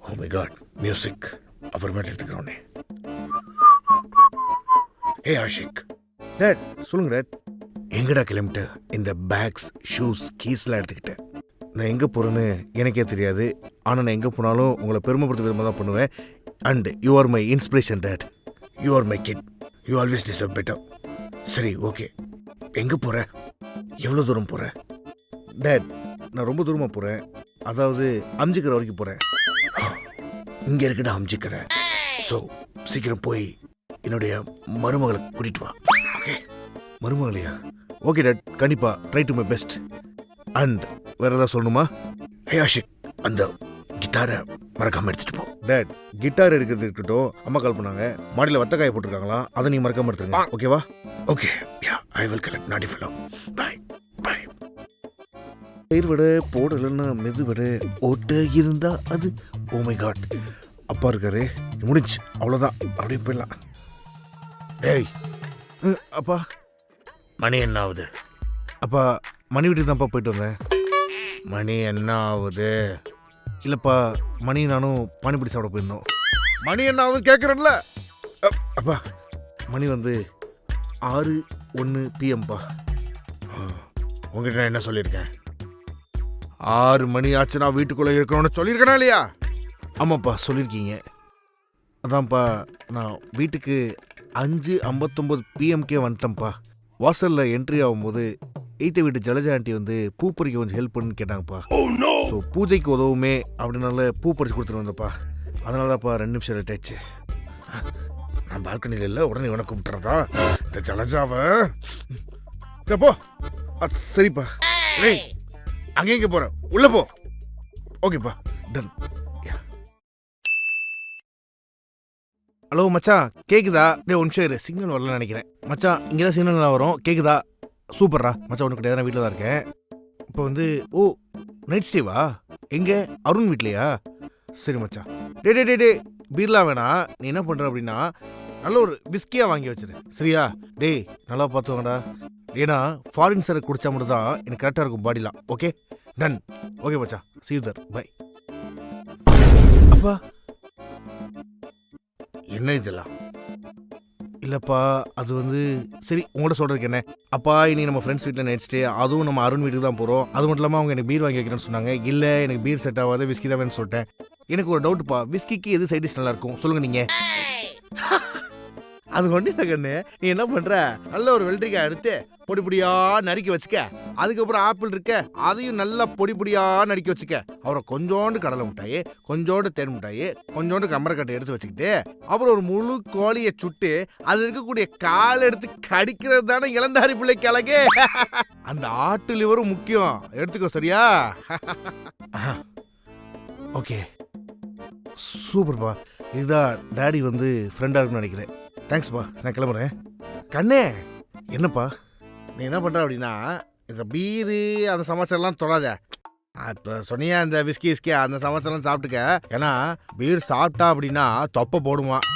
Oh my god music அப்புறமேட்டு எடுத்துக்கிறோன்னே ஏ ஆஷிக் டேட் சொல்லுங்க டேட் எங்கடா கிளம்பிட்ட? இந்த பேக்ஸ் ஷூஸ் கீஸ்லாம் எடுத்துக்கிட்டேன் நான் எங்கே போகிறேன்னு எனக்கே தெரியாது. ஆனால் நான் எங்கே போனாலும் உங்களை பெருமைப்படுத்த விதமாக தான் பண்ணுவேன். And you are my inspiration dad you are my kid you always deserve better சரி ஓகே எங்கே போகிற எவ்வளோ தூரம் போகிற டேட் நான் ரொம்ப தூரமாக போகிறேன் அதாவது அம்ஜிக்கிற வரைக்கும் போகிறேன் இங்கே இருக்கடா அம்ஜிக்கிற ஸோ சீக்கிரம் போய் என்னுடைய மருமகளை கூட்டிட்டு வா. ஓகே மருமகளையா? ஓகே டேட் கண்டிப்பா try to my best and வேற ஏதாவது சொல்லணுமா? ஹே ஆஷிக் அந்த கிட்டாரை மறக்காம எடுத்துட்டு போ. டேட் கிட்டார் எடுக்கிறது இருக்கட்டும் அம்மா கால் பண்ணாங்க. மாடியில் வத்த காய போட்டிருக்காங்களாம் அதை நீ மறக்காம எடுத்துருங்க. ஓகேவா okay yeah I will collect நாடி ஃபெலோ பை பை பயிர் விட போடலன்னா மெது விட ஓட்ட இருந்தா அது ஓ மை காட் அப்பா இருக்காரு. முடிஞ்சு. அவ்வளோதான் அப்படியே போயிடலாம். டேய். ம், அப்பா. மணி என்ன ஆகுது? அப்பா மணி வீட்டுக்கு தான்ப்பா போயிட்டு வந்தேன். மணி என்ன ஆகுது? இல்லைப்பா மணி நானும் பானிபூரி சாப்பிட போயிருந்தோம். மணி என்ன ஆகுதுன்னு கேட்குறேன்ல அப்பா. மணி வந்து ஆறு ஒன்று பிஎம்பா உங்ககிட்ட நான் என்ன சொல்லியிருக்கேன்? ஆறு மணி ஆச்சுன்னா வீட்டுக்குள்ளே இருக்கணும்னு சொல்லியிருக்கேனா இல்லையா? ஆமாப்பா சொல்லியிருக்கீங்க அதான்ப்பா நான் வீட்டுக்கு அஞ்சு ஐம்பத்தொம்போது பிஎம்கே வந்துட்டேன்ப்பா. வாசலில் என்ட்ரி ஆகும்போது எய்த்த வீட்டு ஜலஜா ஆண்டி வந்து பூ பறிக்க கொஞ்சம் ஹெல்ப் பண்ணுன்னு கேட்டாங்கப்பா. ஸோ பூஜைக்கு உதவுமே அப்படினால பூ பறிச்சு கொடுத்துட்டு வந்தப்பா அதனால தான்ப்பா ரெண்டு நிமிஷம் லேட் ஆயிடுச்சு. நான் பால்கனியில் இல்லை உடனே இவனை கூப்பிட்டுறதா இந்த ஜலஜாவை போ. சரிப்பா. டேய் அங்கே இங்கே போகிறேன் உள்ளே போ. ஓகேப்பா டன் ஹலோ மச்சான் கேக்குதா? டே ஒன் ஷேர் சிக்னல் வரலன்னு நினைக்கிறேன். மச்சான் இங்கே தான் சிக்னல் நல்லா வரும். கேக்குதா? சூப்பர்ரா. மச்சான் ஒன்று கிடையாது வீட்டில் தான் இருக்கேன். இப்போ வந்து ஓ நைட் ஸ்டேவா எங்கே? அருண் வீட்லையா? சரி மச்சான் டே டே டே டே பீர்லா வேணாம் நீ என்ன பண்ணுற அப்படின்னா நல்ல ஒரு விஸ்கியாக வாங்கி வச்சிரு. சரியா? டேய் நல்லா பார்த்துவாங்கடா ஏன்னா ஃபாரின் சரக்கு குடிச்சா மட்டும் தான் எனக்கு கரெக்டாக இருக்கும் பாடிலாம் ஓகே டன் ஓகே மச்சான் சீதர் பை அப்பா என்ன இதெல்லாம்? இல்லப்பா அது வந்து சரி உங்கள்ட்ட சொல்றதுக்கு என்ன? அப்பா இனி நம்ம ஃப்ரெண்ட்ஸ் வீட்டில் நைட் அதுவும் நம்ம அருண் வீட்டுக்கு தான் போகிறோம் அது மட்டும் இல்லாமல் அவங்க எனக்கு பீர் வாங்கி வைக்கிறேன்னு சொன்னாங்க. இல்லை எனக்கு பீர் செட் ஆகாது விஸ்கி தான் வேணும்னு சொல்லிட்டேன். எனக்கு ஒரு டவுட்டுப்பா விஸ்கிக்கு எது சைட் டிஷ் நல்லா இருக்கும்? சொல்லுங்க நீங்க. அது ஒண்ணு இல்லை கண்ணு. நீ என்ன பண்ற? நல்ல ஒரு வெள்ளரிக்காய் எடுத்து பொடி பொடியா நறுக்கி வச்சுக்க. அதுக்கப்புறம் ஆப்பிள் இருக்க அதையும் நல்லா பொடி பொடியா நறுக்கி வச்சுக்க. அப்புறம் கொஞ்சோண்டு கடலை மிட்டாயி கொஞ்சோண்டு தேன் மிட்டாயி கொஞ்சோண்டு கம்பரக்கட்டை எடுத்து வச்சுக்கிட்டு அப்புறம் ஒரு முழு கோழியை சுட்டு அது இருக்கக்கூடிய கால் எடுத்து கடிக்கிறது தானே இளந்தாரி பிள்ளை கிழக்கு அந்த ஆட்டு லிவரும் முக்கியம். எடுத்துக்கோ சரியா? ஓகே. சூப்பர்ப்பா. இதுதான் டாடி வந்து ஃப்ரெண்டாக இருக்குன்னு நினைக்கிறேன். தேங்க்ஸ்ப்பா நான் கிளம்புறேன். கண்ணே என்னப்பா? நீ என்ன பண்ணுற அப்படின்னா இந்த பீரு அந்த சமாச்சாரம்லாம் தொடாத. இப்போ சொன்னியா இந்த விஸ்கி விஸ்கி அந்த சமாச்சாரம் சாப்பிட்டுக்க. ஏன்னா பீர் சாப்பிட்டா அப்படின்னா தொப்பை போடுவான்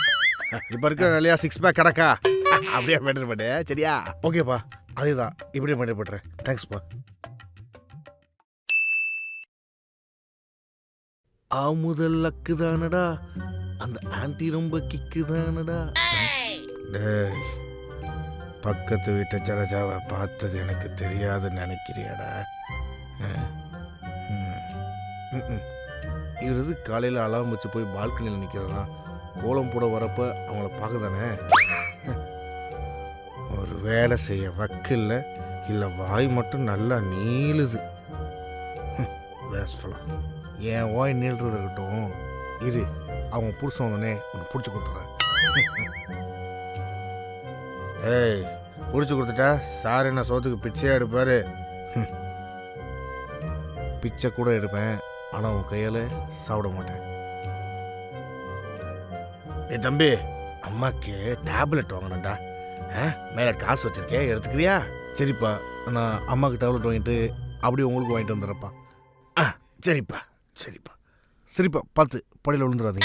இப்போ இருக்கிற நிலையா சிக்ஸ் பேக் கிடக்கா? அப்படியே மெயின்டைன் பண்ணு சரியா? ஓகேப்பா அதுதான். இப்படியே மெயின்டைன் பண்ணுறேன் தேங்க்ஸ்ப்பா அமுதல் லக்கு தானடா அந்த ஆன்டி ரொம்ப கிக்கு தானடா டேய் பக்கத்து வீட்டு ஜலஜாவை பார்த்தது எனக்கு தெரியாதுன்னு நினைக்கிறியாடா? அஹ். காலையில் அலாம் வச்சு போய் பால்கனியில் நிற்கிறதா கோலம் போட வரப்ப அவங்கள பார்க்க தானே ஒரு வேலை செய்ய வக்கில்ல இல்லை வாய் மட்டும் நல்லா நீளுது. வேஸ்ட்ஃபுல்லா என் வாய் நீள்றது இருக்கட்டும். இரு அவங்க புருஷன் வந்தோடனே உன்னை பிடிச்சி கொடுத்துறேன் ஏய் பிடிச்சி கொடுத்துட்டா? சார் என்ன சோத்துக்கு பிச்சையாக எடுப்பாரு? பிச்சை கூட எடுப்பேன் ஆனால் உன் கையால் சாப்பிட மாட்டேன். ஏ தம்பி அம்மாக்கு டேப்லெட் வாங்கணும்டா. ஆ மேலே காசு வச்சுருக்கேன் எடுத்துக்கிறியா? சரிப்பா நான் அம்மாவுக்கு டேப்லெட் வாங்கிட்டு அப்படியே உங்களுக்கு வாங்கிட்டு வந்துடுறப்பா ஆ சரிப்பா சரிப்பா. சரிப்பா பார்த்து படியில் விழுந்துடாதீங்க.